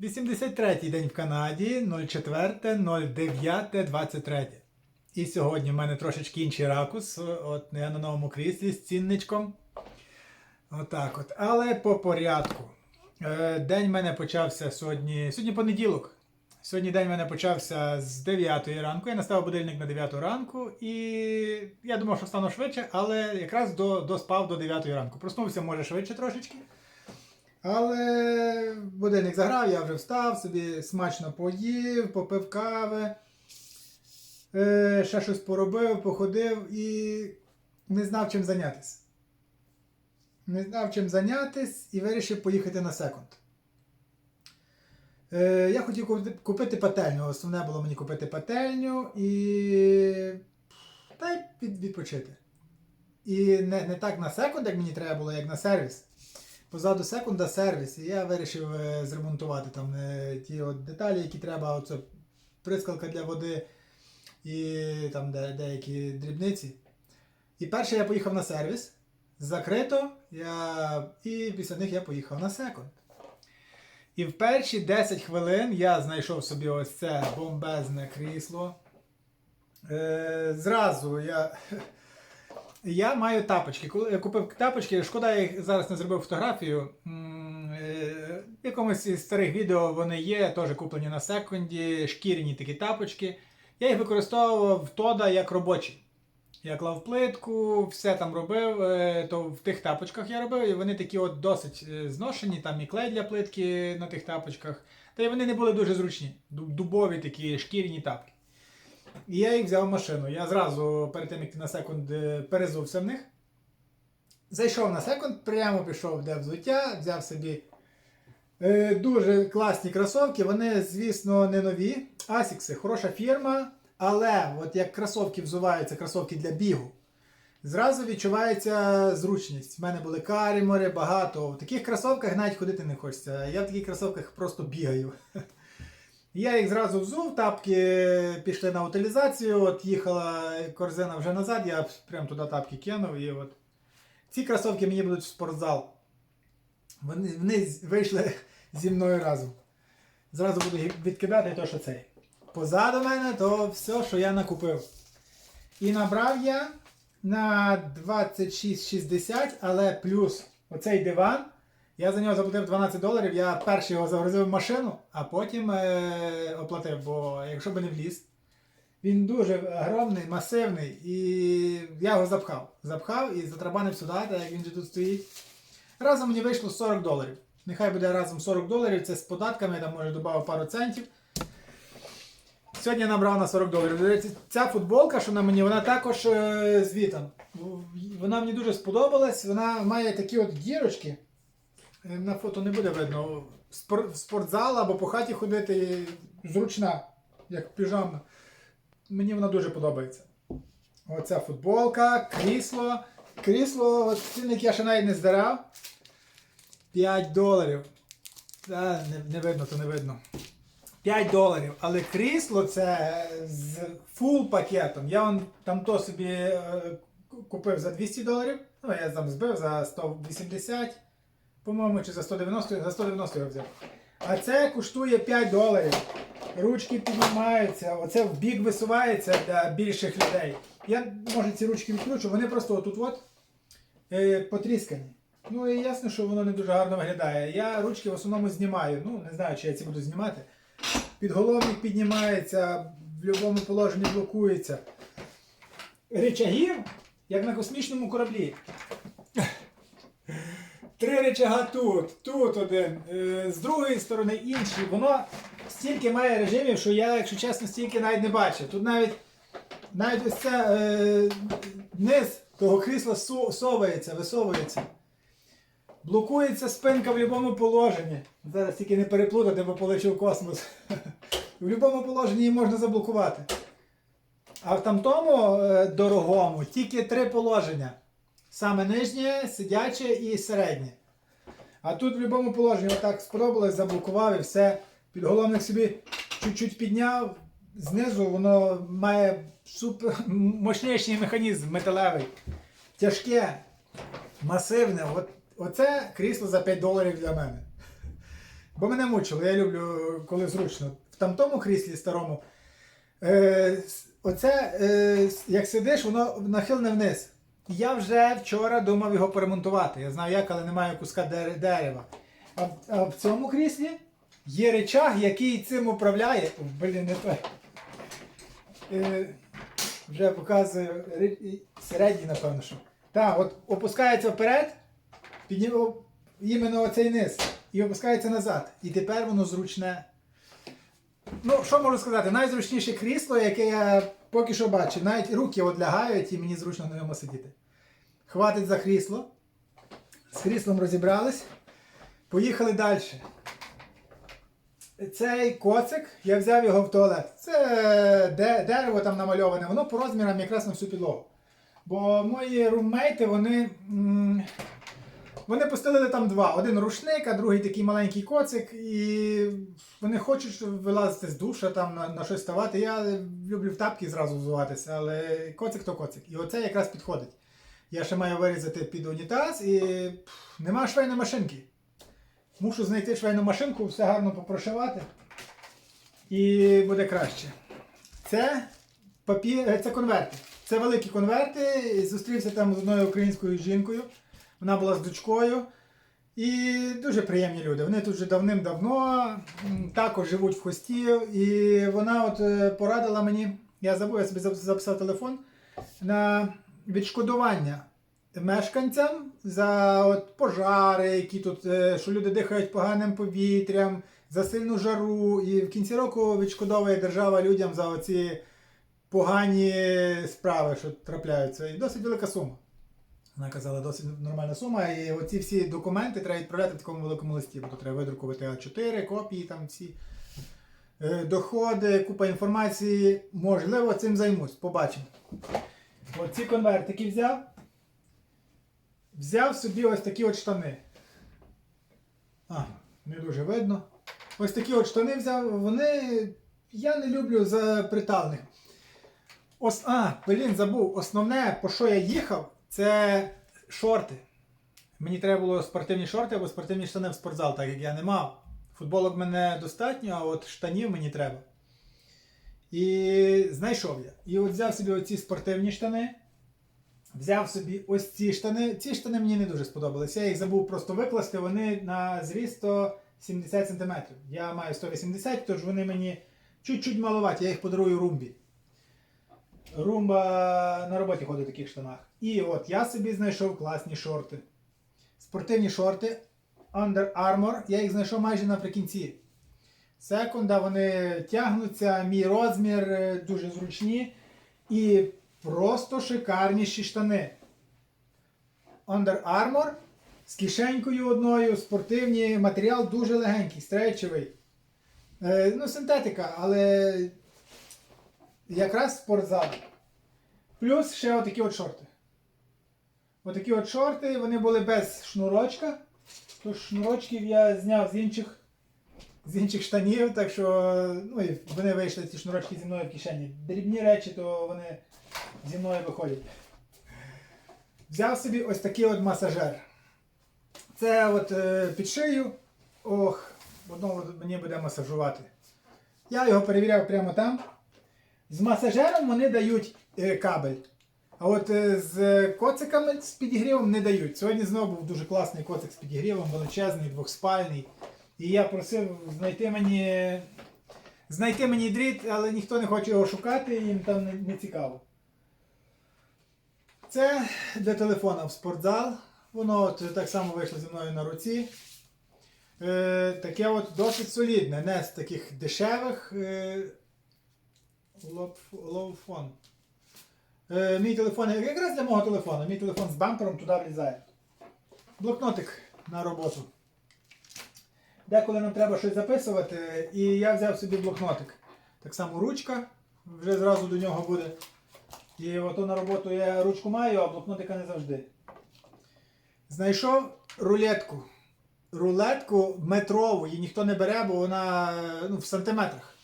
83-й день в Канаді, 04.09.23. І сьогодні в мене трошечки інший ракус. От я на новому кріслі з цінничком. Отак от. Але по порядку. Е, День в мене почався сьогодні. Сьогодні понеділок. Сьогодні день в мене почався з 9 ранку. Я наставив будильник на 9 ранку, і я думав, що встану швидше, але якраз до, доспав до 9 ранку. Проснувся може швидше трошечки. Але будильник заграв, я вже встав, собі смачно поїв, попив кави, е, ще щось поробив, походив і не знав чим зайнятися. Не знав чим зайнятися і вирішив поїхати на секунд. Е, я хотів купити, пательню. Основне було мені купити пательню і та й відпочити. І не, не так на секунд, як мені треба було, як на сервіс. Позаду секунда сервіс. І я вирішив е, зремонтувати там е, ті от деталі, які треба. Оце прискалка для води і там де, деякі дрібниці. І перше я поїхав на сервіс. Закрито. Я... І після них я поїхав на секунд. І в перші 10 хвилин я знайшов собі ось це бомбезне крісло. Е, зразу я. Я маю тапочки. Коли я купив тапочки, шкода, я їх зараз не зробив фотографію. Е, В якомусь із старих відео вони є, теж куплені на секунді, шкіряні такі тапочки. Я їх використовував в Тода як робочі. Я клав плитку, все там робив, е, то в тих тапочках я робив, і вони такі от досить е, зношені, там і клей для плитки на тих тапочках. Та й вони не були дуже зручні. Дубові такі шкіряні тапки. І я їх взяв в машину. Я зразу перед тим, як на секунд е, перезувся в них. Зайшов на секунд, прямо пішов де взуття, взяв собі е, дуже класні кросовки. Вони, звісно, не нові. Асікси, хороша фірма. Але от як кросовки взуваються, кросовки для бігу, зразу відчувається зручність. У мене були карімори, багато. В таких кросовках навіть ходити не хочеться. Я в таких кросовках просто бігаю. Я їх зразу взув, тапки пішли на утилізацію, от їхала корзина вже назад, я прям туди тапки кинув і от. Ці кросовки мені будуть в спортзал. Вони, вони вийшли зі мною разом. Зразу буду відкидати то, що цей. Позаду мене то все, що я накупив. І набрав я на 26,60, але плюс оцей диван. Я за нього заплатив 12 доларів, я перший його загрузив в машину, а потім е- оплатив, бо якщо би не вліз. Він дуже огромний, масивний, і я його запхав. Запхав і затрабанив сюди, так як він же тут стоїть. Разом мені вийшло 40 доларів. Нехай буде разом 40 доларів, це з податками, я там може додав пару центів. Сьогодні я набрав на 40 доларів. Ця футболка, що на мені, вона також е, з вітом. Вона мені дуже сподобалась. Вона має такі от дірочки. Е, На фото не буде видно. Спор- спортзал або по хаті ходити зручна, як піжамна. Мені вона дуже подобається. Оця футболка, крісло. Крісло, цінник я ще навіть не здирав. 5 доларів. Та, не, не видно, то не видно. 5 доларів. Але крісло це з фул пакетом. Я вон там то собі е, купив за 200 доларів. Ну, я там збив за 180, по-моєму, чи за 190, за 190 його взяв. А це коштує 5 доларів. Ручки піднімаються, оце в бік висувається для більших людей. Я, може, ці ручки відключу, вони просто отут от е, потріскані. Ну і ясно, що воно не дуже гарно виглядає. Я ручки в основному знімаю. Ну, не знаю, чи я ці буду знімати. Підголовник піднімається, в будь-якому положенні блокується. Речагів, як на космічному кораблі. Три речага тут, тут один, е, з другої сторони інший. Воно стільки має режимів, що я, якщо чесно, стільки навіть не бачив. Тут навіть навіть ось це е, низ того крісла совається, висовується. Блокується спинка в будь-якому положенні. Зараз тільки не переплутати, бо полечу в космос. В будь-якому положенні її можна заблокувати. А в тамтому е, дорогому тільки три положення. Саме нижнє, сидяче і середнє. А тут в будь-якому положенні отак сподобалось, заблокував і все. Підголовник собі чуть-чуть підняв. Знизу воно має супер мощніший механізм металевий. Тяжке, масивне. От, оце крісло за 5 доларів для мене. Бо мене мучило, я люблю, коли зручно. В тамтому кріслі старому. Е, оце, е, як сидиш, воно нахилене вниз. Я вже вчора думав його поремонтувати. Я знаю як, але немає куска дерева. А, в- цьому кріслі є речаг, який цим управляє. Блін, не той. Е, вже показую середній, напевно, що. Так, от опускається вперед, піднім, іменно оцей низ, і опускається назад. І тепер воно зручне. Ну, що можу сказати? Найзручніше крісло, яке я поки що бачив. Навіть руки от лягають і мені зручно на ньому сидіти. Хватить за крісло. З кріслом розібрались. Поїхали далі. Цей коцик, я взяв його в туалет. Це де, дерево там намальоване, воно по розмірам якраз на всю підлогу. Бо мої руммейти, вони. Вони постелили там два. Один рушник, а другий такий маленький коцик. І вони хочуть вилазити з душа, там на, на щось ставати. Я люблю в тапки зразу взуватися, але коцик то коцик. І оце якраз підходить. Я ще маю вирізати під унітаз і пф, нема швейної машинки. Мушу знайти швейну машинку, все гарно попрошивати. І буде краще. Це папір, е, це конверти. Це великі конверти. Зустрівся там з одною українською жінкою. Вона була з дочкою. І дуже приємні люди. Вони тут вже давним-давно також живуть в хості. І вона от е, порадила мені, я забув, я собі записав телефон, на відшкодування мешканцям за от пожари, які тут, е, що люди дихають поганим повітрям, за сильну жару. І в кінці року відшкодовує держава людям за оці погані справи, що трапляються. І досить велика сума. Вона казала, досить нормальна сума. І оці всі документи треба відправляти в такому великому листі, бо треба видрукувати А4, копії там всі. е, Доходи, купа інформації. Можливо, цим займусь. Побачимо. Оці конвертики взяв. Взяв собі ось такі от штани. А, не дуже видно. Ось такі от штани взяв. Вони. Я не люблю заприталних. Ос... А, блін, забув. Основне, по що я їхав, це шорти. Мені треба було спортивні шорти або спортивні штани в спортзал, так як я не мав. Футболок мене достатньо, а от штанів мені треба. І знайшов я. І от взяв собі оці спортивні штани. Взяв собі ось ці штани. Ці штани мені не дуже сподобалися. Я їх забув просто викласти. Вони на зріст 170 см. Я маю 180, тож вони мені чуть-чуть маловаті. Я їх подарую румбі. Румба на роботі ходить в таких штанах. І от я собі знайшов класні шорти. Спортивні шорти Under Armour. Я їх знайшов майже наприкінці. Секунда, вони тягнуться, мій розмір, е, дуже зручні. І просто шикарніші штани. Under Armour з кишенькою одною, спортивні, матеріал дуже легенький, стрейчевий. Е, ну, синтетика, але якраз спортзал. Плюс ще отакі от шорти. Отакі от шорти, вони були без шнурочка. Тож шнурочків я зняв з інших з інших штанів, так що ну, і вони вийшли ці шнурочки зі мною в кишені. Дрібні речі, то вони зі мною виходять. Взяв собі ось такий от масажер. Це от е, під шию. Ох, воно мені буде масажувати. Я його перевіряв прямо там. З масажером вони дають е, кабель. А от е, з коциками з підігрівом не дають. Сьогодні знову був дуже класний коцик з підігрівом, величезний, двохспальний. І я просив знайти мені. Знайти мені дріт, але ніхто не хоче його шукати, їм там не, не цікаво. Це для телефона в спортзал. Воно от так само вийшло зі мною на руці. Е, таке от досить солідне, не з таких дешевих. Е, лоуфон. Е, мій телефон якраз для мого телефону. Мій телефон з бампером туди влізає. Блокнотик на роботу. Деколи нам треба щось записувати, і я взяв собі блокнотик. Так само ручка, вже зразу до нього буде. І ото на роботу я ручку маю, а блокнотика не завжди. Знайшов рулетку. Рулетку метрову, її ніхто не бере, бо вона ну, в сантиметрах.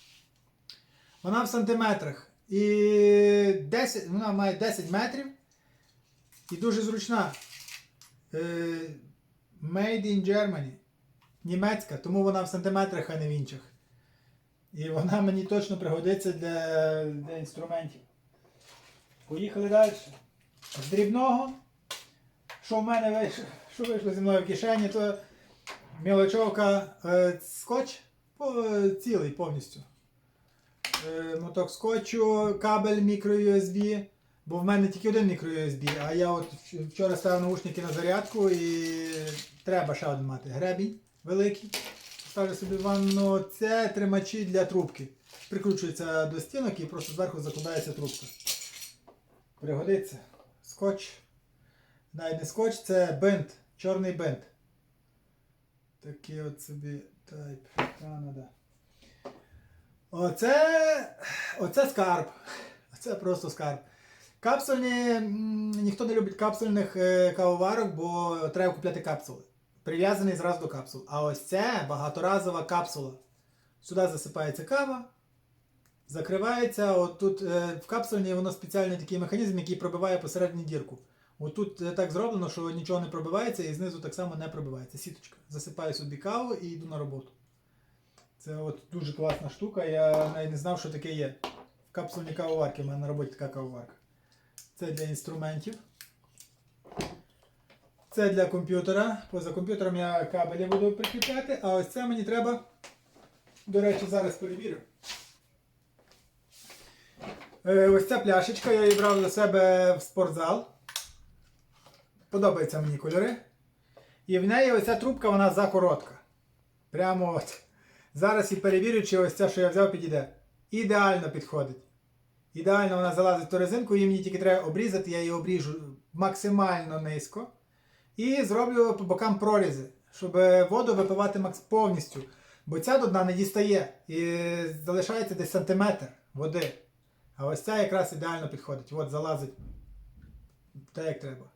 Вона в сантиметрах. І 10, вона має 10 метрів. І дуже зручна. Е, Made in Germany. німецька, тому вона в сантиметрах, а не в інших. І вона мені точно пригодиться для, для інструментів. Поїхали далі. З дрібного, що в мене вийшло, що вийшло зі мною в кишені, то мілочовка е, скотч по, цілий повністю. Е, моток скотчу, кабель мікро-USB, бо в мене тільки один мікро-USB, а я от вчора ставив наушники на зарядку і треба ще один мати. Гребінь великий. Ставлю собі ванну. Це тримачі для трубки. Прикручується до стінок і просто зверху закладається трубка. Пригодиться. Скотч. Навіть не скотч, це бинт. Чорний бинт. Такий от собі Type Canada. Оце, оце скарб. Оце просто скарб. Капсульні. Ніхто не любить капсульних е, кавоварок, бо треба купляти капсули. Прив'язаний зразу до капсул. А ось це багаторазова капсула. Сюди засипається кава, закривається. От тут е, в капсульні воно спеціальний такий механізм, який пробиває посередині дірку. От тут е, так зроблено, що нічого не пробивається і знизу так само не пробивається. Сіточка. Засипаю собі каву і йду на роботу. Це от дуже класна штука. Я навіть не знав, що таке є. В капсульній кавоварці в мене на роботі така кавоварка. Це для інструментів. Це для комп'ютера. Поза комп'ютером я кабелі буду прикріпляти, а ось це мені треба. До речі, зараз перевірю. Е, Ось ця пляшечка, я її брав до себе в спортзал. Подобаються мені кольори. І в неї ось ця трубка, вона закоротка. Прямо от. Зараз і перевірю, чи ось ця, що я взяв, підійде. Ідеально підходить. Ідеально вона залазить в ту резинку, її мені тільки треба обрізати, я її обріжу максимально низько. І зроблю по бокам прорізи, щоб воду випивати повністю. Бо ця до дна не дістає. І залишається десь сантиметр води. А ось ця якраз ідеально підходить. От залазить так, як треба.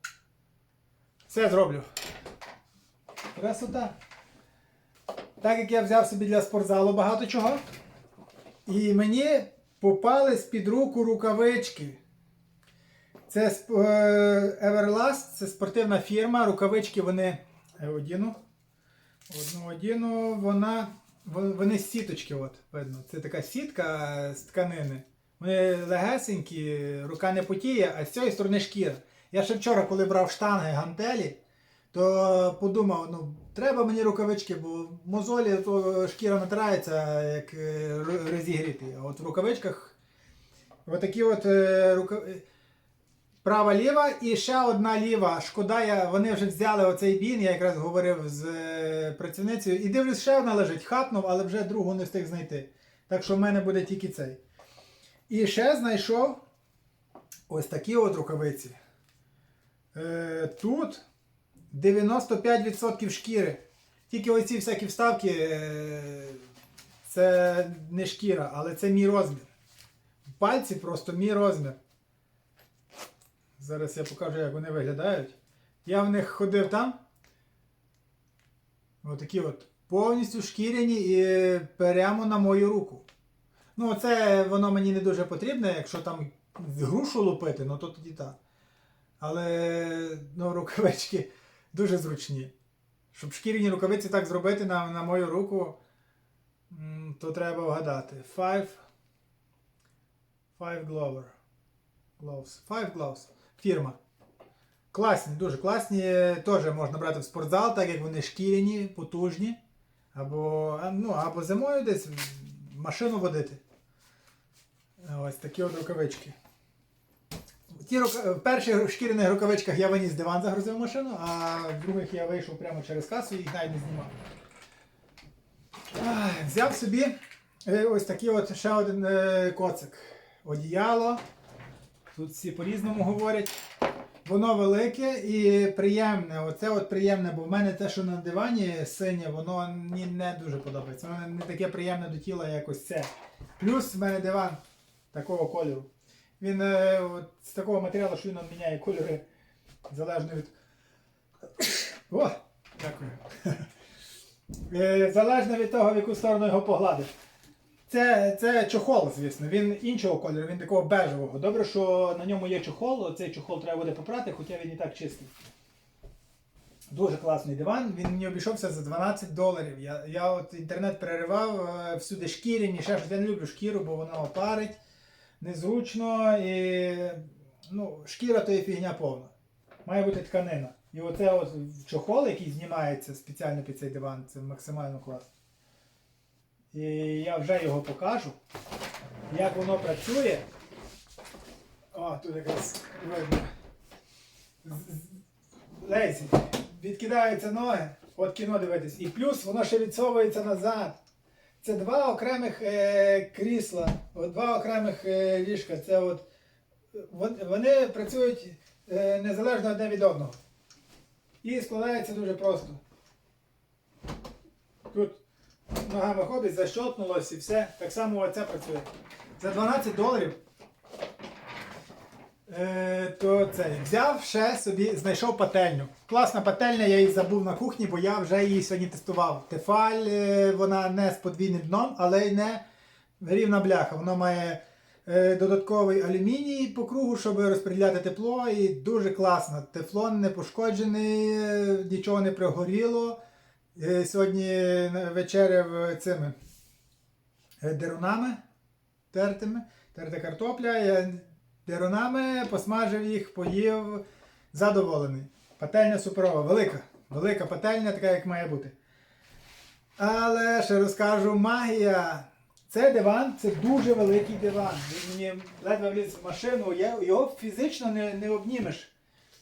Все зроблю. Красота. Так як я взяв собі для спортзалу багато чого. І мені попались під руку рукавички. Це е, Everlast, це спортивна фірма. Рукавички вони е, одіну. Одну одіну, вона. Вони з сіточки, от, видно. Це така сітка з тканини. Вони легесенькі, рука не потіє, а з цієї сторони шкіра. Я ще вчора, коли брав штанги гантелі, то подумав, ну, треба мені рукавички, бо мозолі то шкіра натирається, як е, розігріти. А от в рукавичках отакі от е, рука... права ліва і ще одна ліва. Шкода, я... вони вже взяли оцей бін, я якраз говорив з е, працівницею. І дивлюсь, ще одна лежить, хапнув, але вже другу не встиг знайти. Так що в мене буде тільки цей. І ще знайшов ось такі от рукавиці. Е, тут 95% шкіри. Тільки оці всякі вставки е, це не шкіра, але це мій розмір. Пальці просто мій розмір. Зараз я покажу, як вони виглядають. Я в них ходив там. Отакі от повністю шкіряні і прямо на мою руку. Ну, це воно мені не дуже потрібне, якщо там грушу лупити, ну то тоді так. Але ну, рукавички дуже зручні. Щоб шкіряні рукавиці так зробити на, на мою руку, то треба вгадати. Five. Five Glover. Gloves. Five Gloves. Фірма. Класні, дуже класні. Теж можна брати в спортзал, так як вони шкіряні, потужні. Або, ну, або зимою десь машину водити. Ось такі от рукавички. Ті рука... В перших шкіряних рукавичках я виніс диван, загрузив машину, а в других я вийшов прямо через касу і їх навіть не знімав. Взяв собі е, ось такий от ще один е, коцик. Одіяло. Тут всі по-різному говорять. Воно велике і приємне. Оце от приємне, бо в мене те, що на дивані синє, воно мені не дуже подобається. Воно не таке приємне до тіла, як ось це. Плюс в мене диван такого кольору. Він е, от, з такого матеріалу, що він міняє кольори залежно від. О! Дякую. Е, Залежно від того, в яку сторону його погладиш. Це, це чохол, звісно. Він іншого кольору, він такого бежевого. Добре, що на ньому є чохол, цей чохол треба буде попрати, хоча він і так чистий. Дуже класний диван. Він мені обійшовся за 12 доларів. Я, я от інтернет переривав, е, всюди шкіряні, ще щось. Я не люблю шкіру, бо вона опарить, незручно і ну, шкіра то є фігня повна. Має бути тканина. І оце от чохол, який знімається спеціально під цей диван, це максимально класно. І я вже його покажу, як воно працює. О, тут якраз видно. Лезі, відкидаються ноги, от кіно дивитись. І плюс воно ще відсовується назад. Це два окремих е, крісла, два окремих е, ліжка. Це от, вони працюють е, незалежно одне від одного. І складається дуже просто. Тут ногами ходить, защотнулось і все. Так само оце працює. За 12 доларів. Е, то це взяв ще собі, знайшов пательню. Класна пательня, я її забув на кухні, бо я вже її сьогодні тестував. Тефаль, е, вона не з подвійним дном, але й не рівна бляха. Вона має е, додатковий алюміній по кругу, щоб розподіляти тепло. І дуже класно. Тефлон не пошкоджений, е, нічого не пригоріло. Е, сьогодні вечеряв цими е, дерунами тертими, терта картопля. Дерунами посмажив їх, поїв задоволений. Пательня суперова, велика. Велика пательня, така, як має бути. Але ще розкажу магія. Це диван, це дуже великий диван. Він мені ледве вліз в машину, його фізично не, не обнімеш.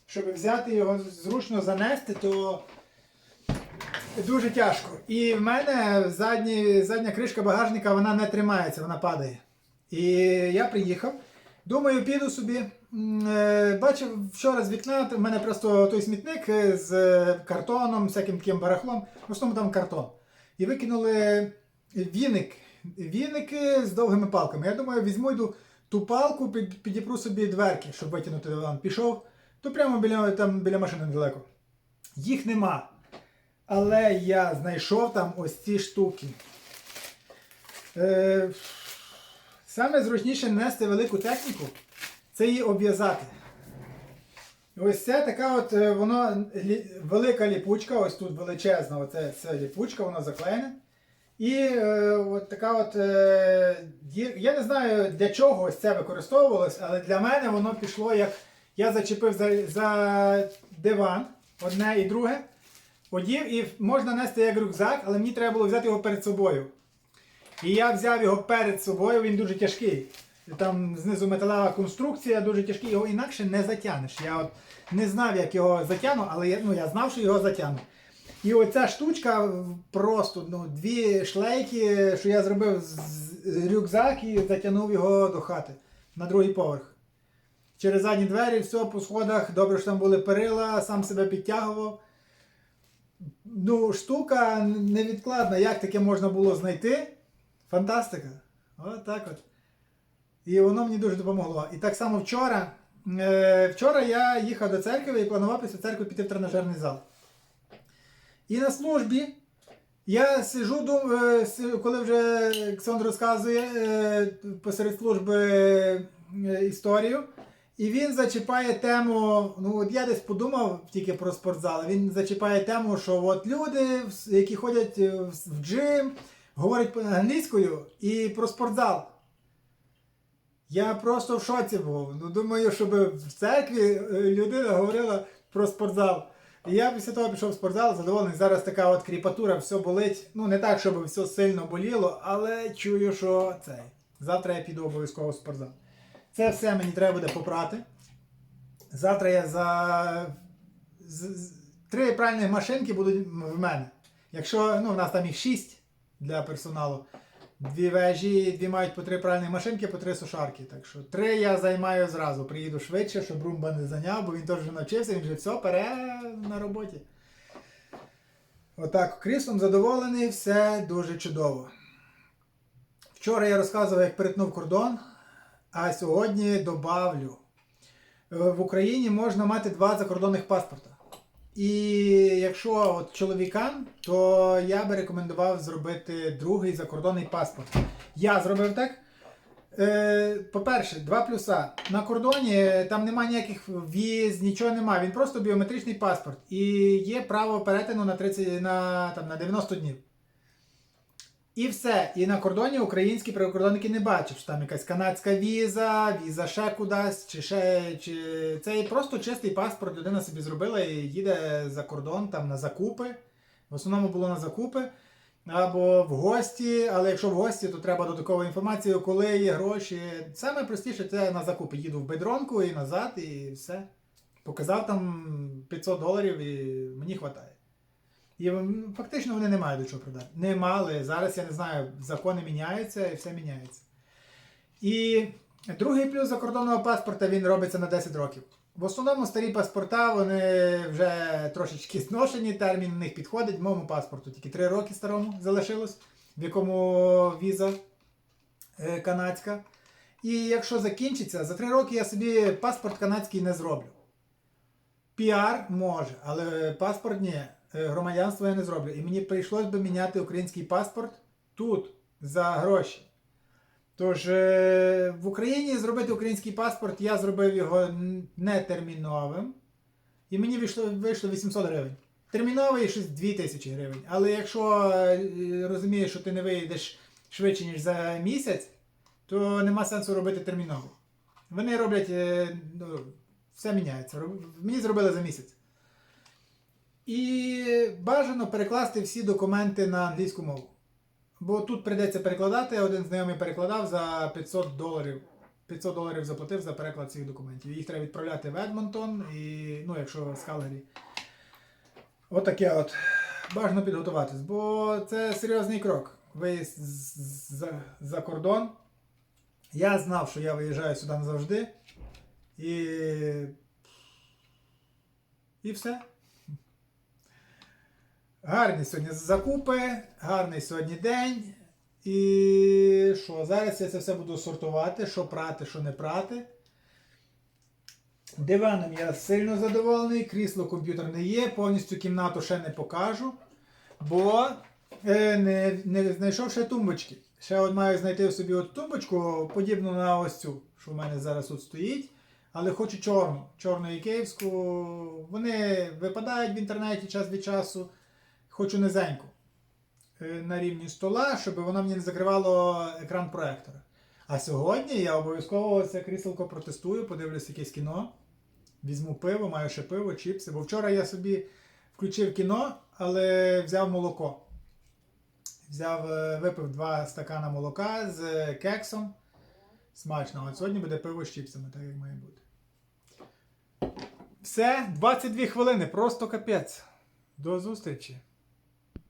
Щоб взяти його зручно занести, то дуже тяжко. І в мене задні, задня кришка багажника вона не тримається, вона падає. І я приїхав. Думаю, піду собі. Е, Бачив вчора з вікна, в мене просто той смітник е, з е, картоном, всяким таким барахлом, в основному там картон. І викинули віник, віники з довгими палками. Я думаю, візьму йду ту палку, підіпру собі дверки, щоб витягнути диван. Пішов, то прямо біля, там, біля машини недалеко. Їх нема. Але я знайшов там ось ці штуки. Е, Саме зручніше нести велику техніку це її обв'язати. Ось це така от е, воно велика ліпучка, ось тут величезна, оце, це ліпучка, вона заклеєна. І е, от така от е, я не знаю для чого ось це використовувалось, але для мене воно пішло як я зачепив за, за диван одне і друге, одів і можна нести як рюкзак, але мені треба було взяти його перед собою. І я взяв його перед собою, він дуже тяжкий. Там знизу металева конструкція, дуже тяжкий, його інакше не затягнеш. Я от не знав, як його затягну, але я, ну, я знав, що його затягну. І оця штучка просто ну, дві шлейки, що я зробив з рюкзак і затягнув його до хати на другий поверх. Через задні двері, все по сходах, добре, що там були перила, сам себе підтягував. Ну, штука невідкладна, як таке можна було знайти. Фантастика. От так от. І воно мені дуже допомогло. І так само вчора. Е, вчора я їхав до церкви і планував після церкви піти в тренажерний зал. І на службі я сижу, е, коли вже Олександр розказує е, посеред служби історію. І він зачіпає тему. Ну, от я десь подумав тільки про спортзал. Він зачіпає тему, що от люди, які ходять в джим, говорять по- англійською і про спортзал. Я просто в шоці був. Ну, думаю, щоб в церкві е, людина говорила про спортзал. І я після того пішов в спортзал, задоволений. Зараз така от кріпатура, все болить. Ну, не так, щоб все сильно боліло, але чую, що цей. Завтра я піду обов'язково в спортзал. Це все мені треба буде попрати. Завтра я за три пральні машинки будуть в мене. Якщо ну, в нас там їх шість для персоналу. Дві вежі, дві мають по три пральні машинки, по три сушарки. Так що три я займаю зразу. Приїду швидше, щоб Румба не зайняв, бо він теж навчився, він вже все пере на роботі. Отак, кріслом задоволений, все дуже чудово. Вчора я розказував, як перетнув кордон, а сьогодні добавлю. Е, В Україні можна мати два закордонних паспорта. І якщо от чоловікам, то я би рекомендував зробити другий закордонний паспорт. Я зробив так. Е, по-перше, два плюса. На кордоні там немає ніяких віз, нічого немає. Він просто біометричний паспорт. І є право перетину на 30, на, там, на 90 днів. І все. І на кордоні українські прикордонники не бачать, що там якась канадська віза, віза ще кудись, чи ще. Чи... Це просто чистий паспорт, людина собі зробила і їде за кордон там на закупи. В основному було на закупи. Або в гості, але якщо в гості, то треба додаткову інформацію, коли є гроші. Саме простіше це на закупи. Їду в бедронку і назад, і все. Показав там 500 доларів і мені вистачає. І фактично вони не мають до чого продати. Не мали. Зараз я не знаю, закони міняються і все міняється. І другий плюс закордонного паспорта він робиться на 10 років. В основному старі паспорта, вони вже трошечки зношені, термін на них підходить. Моєму паспорту тільки 3 роки старому залишилось, в якому віза е, канадська. І якщо закінчиться, за 3 роки я собі паспорт канадський не зроблю. Піар може, але паспорт ні. Е, Громадянство я не зроблю. І мені прийшлось би міняти український паспорт тут за гроші. Тож е, в Україні зробити український паспорт, я зробив його нетерміновим. І мені вийшло, вийшло 800 гривень. Терміновий щось 2000 гривень. Але якщо е, розумієш, що ти не вийдеш швидше, ніж за місяць, то нема сенсу робити терміново. Вони роблять, ну, все міняється. Мені зробили за місяць. І бажано перекласти всі документи на англійську мову. Бо тут прийдеться перекладати, один знайомий перекладав за 500 доларів. 500 доларів заплатив за переклад цих документів. Їх треба відправляти в Едмонтон, і, ну, якщо з Калгарі. Отаке от. Бажано підготуватись, бо це серйозний крок. Виїзд за, за кордон. Я знав, що я виїжджаю сюди назавжди. І. І все. Гарні сьогодні закупи, гарний сьогодні день. І що? Зараз я це все буду сортувати, що прати, що не прати. Диваном я сильно задоволений, крісло комп'ютерне є, повністю кімнату ще не покажу, бо е, не, не знайшов ще тумбочки. Ще от маю знайти собі от тумбочку, подібну на ось цю, що в мене зараз тут стоїть. Але хочу чорну, чорну і київську. Вони випадають в інтернеті час від часу. Хочу низеньку е, на рівні стола, щоб воно мені не закривало екран проектора. А сьогодні я обов'язково це кріселко протестую, подивлюсь якесь кіно. Візьму пиво, маю ще пиво, чіпси. Бо вчора я собі включив кіно, але взяв молоко. Взяв, е, випив два стакана молока з е, кексом. Смачно. От сьогодні буде пиво з чіпсами, так як має бути. Все, 22 хвилини, просто капець. До зустрічі!